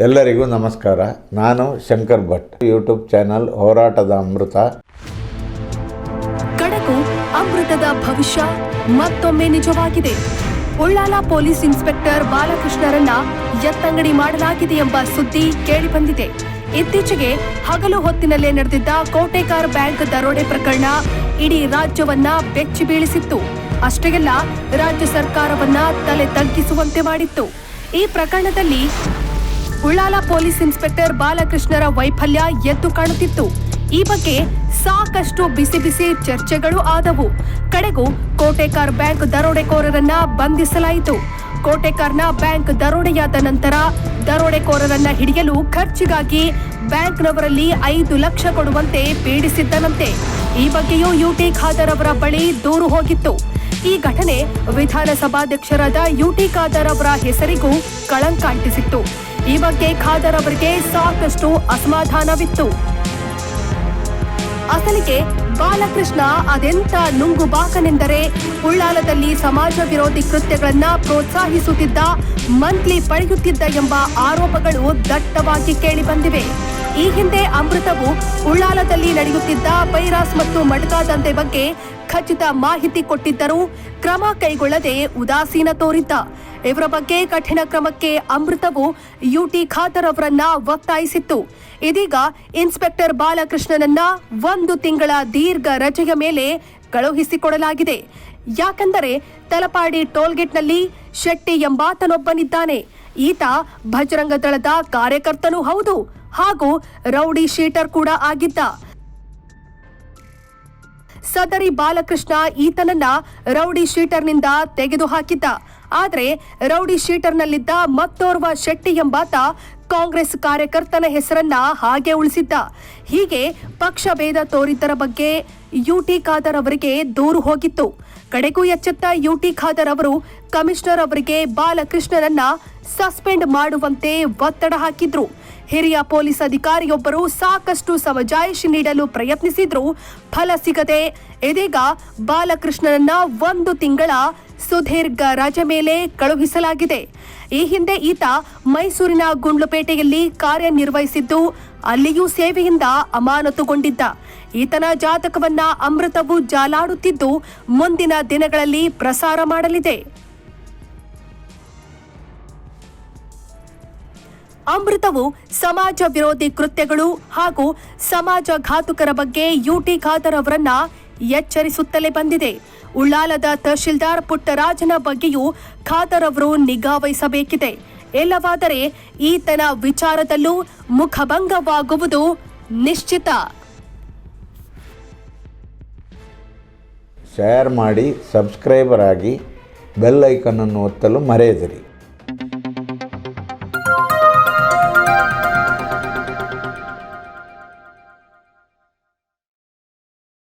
ಎಲ್ಲರಿಗೂ ನಮಸ್ಕಾರ. ನಾನು ಶಂಕರ್ ಭಟ್. ಯೂಟ್ಯೂಬ್ ಚಾನಲ್ ಹೋರಾಟದ ಅಮೃತ. ಕಡಕು ಅಮೃತದ ಭವಿಷ್ಯ ಮತ್ತೊಮ್ಮೆ ನಿಜವಾಗಿದೆ. ಉಳ್ಳಾಲ ಪೊಲೀಸ್ ಇನ್ಸ್ಪೆಕ್ಟರ್ ಬಾಲಕೃಷ್ಣರನ್ನ ಎತ್ತಂಗಡಿ ಮಾಡಲಾಗಿದೆ ಎಂಬ ಸುದ್ದಿ ಕೇಳಿಬಂದಿದೆ. ಇತ್ತೀಚೆಗೆ ಹಗಲು ಹೊತ್ತಿನಲ್ಲೇ ನಡೆದಿದ್ದ ಕೋಟೆಕಾರ್ ಬ್ಯಾಂಕ್ ದರೋಡೆ ಪ್ರಕರಣ ಇಡೀ ರಾಜ್ಯವನ್ನ ಬೆಚ್ಚಿ ಬೀಳಿಸಿತ್ತು. ಅಷ್ಟೇ ಅಲ್ಲ ರಾಜ್ಯ ಸರ್ಕಾರವನ್ನ ತಲೆ ತಗ್ಗಿಸುವಂತೆ ಮಾಡಿತ್ತು. ಈ ಪ್ರಕರಣದಲ್ಲಿ ಉಳ್ಳಾಲ ಪೊಲೀಸ್ ಇನ್ಸ್ಪೆಕ್ಟರ್ ಬಾಲಕೃಷ್ಣರ ವೈಫಲ್ಯ ಎದ್ದು ಕಾಣುತ್ತಿತ್ತು. ಈ ಬಗ್ಗೆ ಸಾಕಷ್ಟು ಬಿಸಿ ಬಿಸಿ ಚರ್ಚೆಗಳು ಆದವು. ಕಡೆಗೂ ಕೋಟೆಕಾರ್ ಬ್ಯಾಂಕ್ ದರೋಡೆಕೋರರನ್ನ ಬಂಧಿಸಲಾಯಿತು. ಕೋಟೆಕಾರ್ನ ಬ್ಯಾಂಕ್ ದರೋಡೆಯಾದ ನಂತರ ದರೋಡೆಕೋರರನ್ನ ಹಿಡಿಯಲು ಖರ್ಚಿಗಾಗಿ ಬ್ಯಾಂಕ್ನವರಲ್ಲಿ ಐದು ಲಕ್ಷ ಕೊಡುವಂತೆ ಪೀಡಿಸಿದ್ದನಂತೆ. ಈ ಬಗ್ಗೆಯೂ ಯುಟಿ ಖಾದರ್ ಅವರ ಬಳಿ ದೂರು ಹೋಗಿತ್ತು. ಈ ಘಟನೆ ವಿಧಾನಸಭಾಧ್ಯಕ್ಷರಾದ ಯುಟಿ ಖಾದರ್ ಅವರ ಹೆಸರಿಗೂ ಕಳಂಕ ಅಂಟಿಸಿತ್ತು. ಈ ಬಗ್ಗೆ ಖಾದರ್ ಅವರಿಗೆ ಸಾಕಷ್ಟು ಅಸಮಾಧಾನವಿತ್ತು. ಅಸಲಿಗೆ ಬಾಲಕೃಷ್ಣ ಅದೆಂತ ನುಂಗು ಬಾಕನೆಂದರೆ ಉಳ್ಳಾಲದಲ್ಲಿ ಸಮಾಜ ವಿರೋಧಿ ಕೃತ್ಯಗಳನ್ನ ಪ್ರೋತ್ಸಾಹಿಸುತ್ತಿದ್ದ ಮಂತ್ಲಿ ಪಡೆಯುತ್ತಿದ್ದ ಎಂಬ ಆರೋಪಗಳು ದಟ್ಟವಾಗಿ ಕೇಳಿಬಂದಿವೆ. ಈ ಹಿಂದೆ ಅಮೃತವು ಉಳ್ಳಾಲದಲ್ಲಿ ನಡೆಯುತ್ತಿದ್ದ ಬೈರಾಸ್ ಮತ್ತು ಮಡ್ಕಾ ದಂಧೆ ಬಗ್ಗೆ ಖಚಿತ ಮಾಹಿತಿ ಕೊಟ್ಟಿದ್ದರೂ ಕ್ರಮ ಕೈಗೊಳ್ಳದೆ ಉದಾಸೀನ ತೋರಿದ್ದ. ಇವರ ಬಗ್ಗೆ ಕಠಿಣ ಕ್ರಮಕ್ಕೆ ಅಮೃತವು ಯುಟಿ ಖಾದರ್ ಅವರನ್ನ ಒತ್ತಾಯಿಸಿತ್ತು. ಇದೀಗ ಇನ್ಸ್ಪೆಕ್ಟರ್ ಬಾಲಕೃಷ್ಣನನ್ನ ಒಂದು ತಿಂಗಳ ದೀರ್ಘ ರಜೆಯ ಮೇಲೆ ಕಳುಹಿಸಿಕೊಡಲಾಗಿದೆ. ಯಾಕೆಂದರೆ ತಲಪಾಡಿ ಟೋಲ್ಗೇಟ್ನಲ್ಲಿ ಶೆಟ್ಟಿ ಎಂಬಾತನೊಬ್ಬನಿದ್ದಾನೆ. ಈತ ಭಜರಂಗ ದಳದ ಕಾರ್ಯಕರ್ತನೂ ಹೌದು ಹಾಗೂ ರೌಡಿ ಶೀಟರ್ ಕೂಡ ಆಗಿದ್ದ. ಸದರಿ ಬಾಲಕೃಷ್ಣ ಈತನನ್ನ ರೌಡಿ ಶೀಟರ್ನಿಂದ ತೆಗೆದುಹಾಕಿದ್ದ. ಆದರೆ ರೌಡಿ ಶೀಟರ್ನಲ್ಲಿದ್ದ ಮತ್ತೋರ್ವ ಶೆಟ್ಟಿ ಎಂಬಾತ ಕಾಂಗ್ರೆಸ್ ಕಾರ್ಯಕರ್ತನ ಹೆಸರನ್ನ ಹಾಗೆ ಉಳಿಸಿದ್ದ. ಹೀಗೆ ಪಕ್ಷ ಭೇದ ತೋರಿದ್ದರ ಬಗ್ಗೆ ಯುಟಿ ಖಾದರ್ ಅವರಿಗೆ ದೂರು ಹೋಗಿತ್ತು. ಕಡೆಗೂ ಎಚ್ಚೆತ್ತ ಯುಟಿ ಖಾದರ್ ಅವರು ಕಮಿಷನರ್ ಅವರಿಗೆ ಬಾಲಕೃಷ್ಣನನ್ನ ಸಸ್ಪೆಂಡ್ ಮಾಡುವಂತೆ ಒತ್ತಡ ಹಾಕಿದ್ರು. ಹಿರಿಯ ಪೊಲೀಸ್ ಅಧಿಕಾರಿಯೊಬ್ಬರು ಸಾಕಷ್ಟು ಸಮಜಾಯಿಷಿ ನೀಡಲು ಪ್ರಯತ್ನಿಸಿದ್ರು. ಫಲ ಸಿಗದೆ ಇದೀಗ ಬಾಲಕೃಷ್ಣನನ್ನ ಒಂದು ತಿಂಗಳ ಸುದೀರ್ಘ ರಜೆ ಮೇಲೆ ಕಳುಹಿಸಲಾಗಿದೆ. ಈ ಹಿಂದೆ ಈತ ಮೈಸೂರಿನ ಗುಂಡ್ಲುಪೇಟೆಯಲ್ಲಿ ಕಾರ್ಯನಿರ್ವಹಿಸಿದ್ದು, ಅಲ್ಲಿಯೂ ಸೇವೆಯಿಂದ ಅಮಾನತುಗೊಂಡಿದ್ದ. ಈತನ ಜಾತಕವನ್ನ ಅಮೃತವು ಜಾಲಾಡುತ್ತಿದ್ದು, ಮುಂದಿನ ದಿನಗಳಲ್ಲಿ ಪ್ರಸಾರ ಮಾಡಲಿದೆ. ಅಮೃತವು ಸಮಾಜ ವಿರೋಧಿ ಕೃತ್ಯಗಳು ಹಾಗೂ ಸಮಾಜ ಘಾತುಕರ ಬಗ್ಗೆ ಯುಟಿ ಖಾದರ್ ಅವರನ್ನ ಎಚ್ಚರಿಸುತ್ತಲೇ ಬಂದಿದೆ. ಉಳ್ಳಾಲದ ತಹಶೀಲ್ದಾರ್ ಪುಟ್ಟರಾಜನ ಬಗ್ಗೆಯೂ ಖಾದರ್ ಅವರು ನಿಗಾ ವಹಿಸಬೇಕಿದೆ. ಇಲ್ಲವಾದರೆ ಈತನ ವಿಚಾರದಲ್ಲೂ ಮುಖಭಂಗವಾಗುವುದು ನಿಶ್ಚಿತ. ಶೇರ್ ಮಾಡಿ ಸಬ್ಸ್ಕ್ರೈಬರ್ ಆಗಿ ಬೆಲ್ ಐಕನನ್ನು ಒತ್ತಲು ಮರೆಯದಿರಿ.